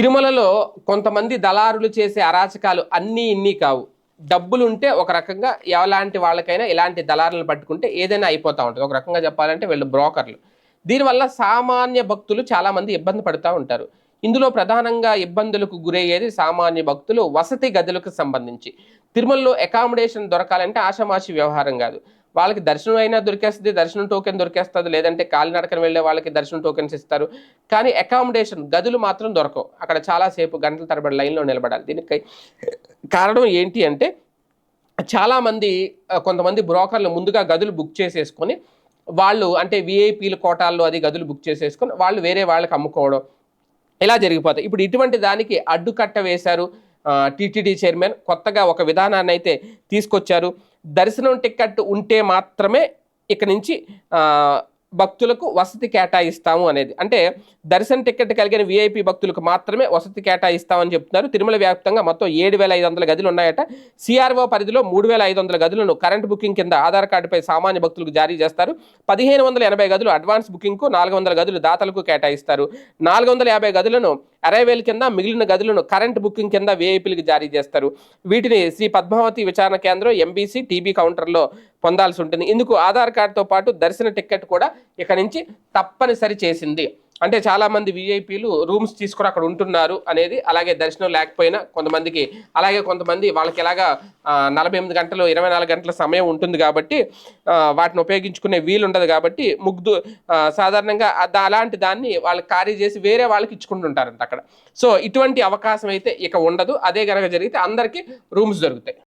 తిరుమలలో కొంతమంది దళారులు చేసే అరాచకాలు అన్నీ ఇన్ని కావు. డబ్బులు ఉంటే ఒక రకంగా ఎలాంటి వాళ్ళకైనా ఇలాంటి దళారులను పట్టుకుంటే ఏదైనా అయిపోతూ ఉంటుంది. ఒక రకంగా చెప్పాలంటే వీళ్ళు బ్రోకర్లు. దీనివల్ల సామాన్య భక్తులు చాలామంది ఇబ్బంది పడుతూ ఉంటారు. ఇందులో ప్రధానంగా ఇబ్బందులకు గురయ్యేది సామాన్య భక్తులు వసతి గదులకు సంబంధించి. తిరుమలలో అకామిడేషన్ దొరకాలంటే ఆషామాషి వ్యవహారం కాదు. వాళ్ళకి దర్శనం అయినా దొరికేస్తుంది దర్శనం టోకెన్ దొరికేస్తుంది లేదంటే కాలినడకన వెళ్ళే వాళ్ళకి దర్శనం టోకెన్స్ ఇస్తారు. కానీ అకామిడేషన్ గదులు మాత్రం దొరకవు. అక్కడ చాలాసేపు గంటల తరబడి లైన్లో నిలబడాలి. దీనికి కారణం ఏంటి అంటే చాలామంది కొంతమంది బ్రోకర్లు ముందుగా గదులు బుక్ చేసేసుకొని వాళ్ళు అంటే విఐపీల కోటాల్లో అది గదులు బుక్ చేసేసుకొని వాళ్ళు వేరే వాళ్ళకి అమ్ముకోవడం ఇలా జరిగిపోతాయి. ఇప్పుడు ఇటువంటి దానికి అడ్డుకట్ట వేశారు. టీటీడీ చైర్మన్ కొత్తగా ఒక విధానాన్ని అయితే తీసుకొచ్చారు. దర్శనం టికెట్ ఉంటే మాత్రమే ఇక నుంచి భక్తులకు వసతి కేటాయిస్తాము అనేది. అంటే దర్శన టికెట్ కలిగిన విఐపి భక్తులకు మాత్రమే వసతి కేటాయిస్తామని చెప్తున్నారు. తిరుమల వ్యాప్తంగా మొత్తం ఏడు వేల ఐదు వందల గదులు ఉన్నాయట. సిఆర్ఓ పరిధిలో మూడు వేల ఐదు వందల గదులను కరెంట్ బుకింగ్ కింద ఆధార్ కార్డుపై సామాన్య భక్తులకు జారీ చేస్తారు. పదిహేను వందల ఎనభై గదులు అడ్వాన్స్ బుకింగ్కు నాలుగు వందల గదులు దాతలకు కేటాయిస్తారు. నాలుగు వందల యాభై గదులను అరైవేల్ కింద మిగిలిన గదులను కరెంట్ బుకింగ్ కింద విఐపీలకు జారీ చేస్తారు. వీటిని శ్రీ పద్మావతి విచారణ కేంద్రం ఎంబీసీ టీబీ కౌంటర్లో పొందాల్సి ఉంటుంది. ఇందుకు ఆధార్ కార్డుతో పాటు దర్శన టికెట్ కూడా ఇక నుంచి తప్పనిసరి చేసింది. అంటే చాలామంది వీఐపీలు విఐపీలు రూమ్స్ తీసుకొని అక్కడ ఉంటున్నారు అనేది అలాగే దర్శనం లేకపోయినా కొంతమందికి అలాగే కొంతమంది వాళ్ళకి ఎలాగా నలభై ఎనిమిది గంటలు ఇరవై నాలుగు గంటల సమయం ఉంటుంది కాబట్టి వాటిని ఉపయోగించుకునే వీలు ఉండదు కాబట్టి ముగ్ధు సాధారణంగా దా- అలాంటి దాన్ని వాళ్ళు ఖాళీ చేసి వేరే వాళ్ళకి ఇచ్చుకుంటుంటారంట అక్కడ. సో ఇటువంటి అవకాశం అయితే ఇక ఉండదు. అదే కనుక జరిగితే అందరికీ రూమ్స్ దొరుకుతాయి.